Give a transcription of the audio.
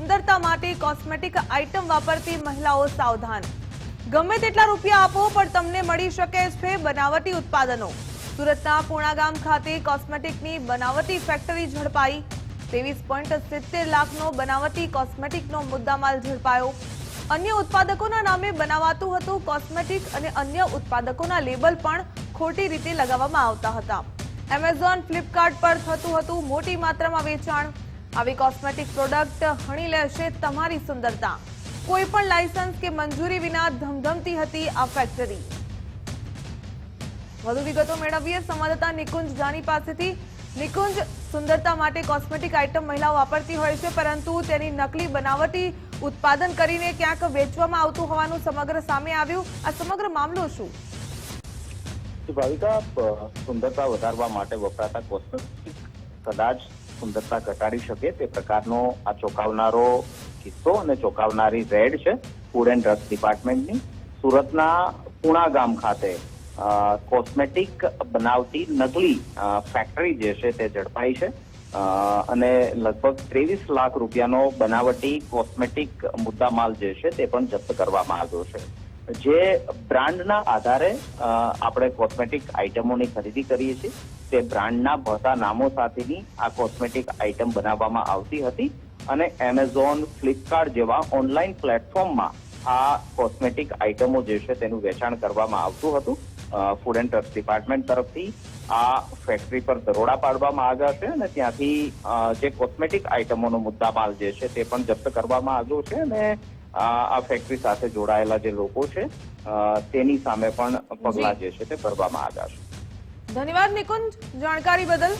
સુંદરતા માટે cosmetic item વાપરતી મહિલાઓ સાવધાન. ગમે તેટલા રૂપિયા આપો, પણ તમને મળી શકે છે બનાવટી ઉત્પાદનો. સુરતના પૂણા ગામ ખાતે કોસ્મેટિકની બનાવટી ફેક્ટરી ઝડપાઈ. ત્રેવીસ પોઈન્ટ સિત્તેર લાખનો બનાવટી કોસ્મેટિકનો મુદ્દામાલ ઝડપાયો. અન્ય ઉત્પાદકોના નામે બનાવાતું હતું કોસ્મેટિક અને અન્ય ઉત્પાદકોના લેબલ પણ ખોટી રીતે લગાવવામાં આવતા હતા. એમેઝોન, ફ્લિપકાર્ટ પર થતું હતું મોટી માત્રામાં વેચાણ. આવી કોસ્મેટિક પ્રોડક્ટ હણી લેશે તમારી સુંદરતા. કોઈ પણ લાયસન્સ કે મંજૂરી વિના ધમધમતી હતી આ ફેક્ટરી વધુ વિગતો મેળવીએ સંવાદદાતા નિકુંજ જાની પાસેથી. નિકુંજ, સુંદરતા માટે કોસ્મેટિક આઇટમ મહિલાઓ વાપરતી હોય છે, પરંતુ તેની નકલી બનાવટી ઉત્પાદન કરીને ક્યાંક વેચવામાં આવતું હોવાનું સમગ્ર સામે આવ્યું. આ સમગ્ર મામલો શું? ભાવિકા સુંદરતા વધારવા માટે વપરાતા કોસ્મેટિક કદાચ સુંદરતા ઘટાડી શકે તે પ્રકારનો આ ચોંકાવનારો કિસ્સો અને ચોંકાવનારી રેડ છે ફૂડ એન્ડ ડ્રગ્સ ડિપાર્ટમેન્ટની સુરતના પુણા ગામ ખાતે કોસ્મેટિક બનાવતી નકલી ફેક્ટરી જે છે તે ઝડપાઈ છે. અને લગભગ ત્રેવીસ લાખ રૂપિયાનો બનાવટી કોસ્મેટિક મુદ્દામાલ જે છે તે પણ જપ્ત કરવામાં આવ્યો છે. જે બ્રાન્ડના આધારે આપણે કોસ્મેટિક આઇટમોની ખરીદી કરીએ છીએ, તે બ્રાન્ડના ભરતા નામો સાથેની આ કોસ્મેટિક આઇટમ બનાવવામાં આવતી હતી અને એમેઝોન ફ્લિપકાર્ટ જેવા ઓનલાઈન પ્લેટફોર્મમાં આ કોસ્મેટિક આઇટમો જે છે તેનું વેચાણ કરવામાં આવતું હતું. ફૂડ એન્ડ ડ્રગ્સ ડિપાર્ટમેન્ટ તરફથી આ ફેક્ટરી પર દરોડા પાડવામાં આવ્યા છે અને ત્યાંથી જે કોસ્મેટિક આઇટમોનો મુદ્દામાલ જે છે તે પણ જપ્ત કરવામાં આવ્યો છે અને આ આ ફેક્ટરી સાથે જોડાયેલા જે લોકો છે તેની સામે પણ પગલાં જે છે તે ભરવામાં આવ્યા છે. ધન્યવાદ નિકુંજ. જાણકારી બદલ.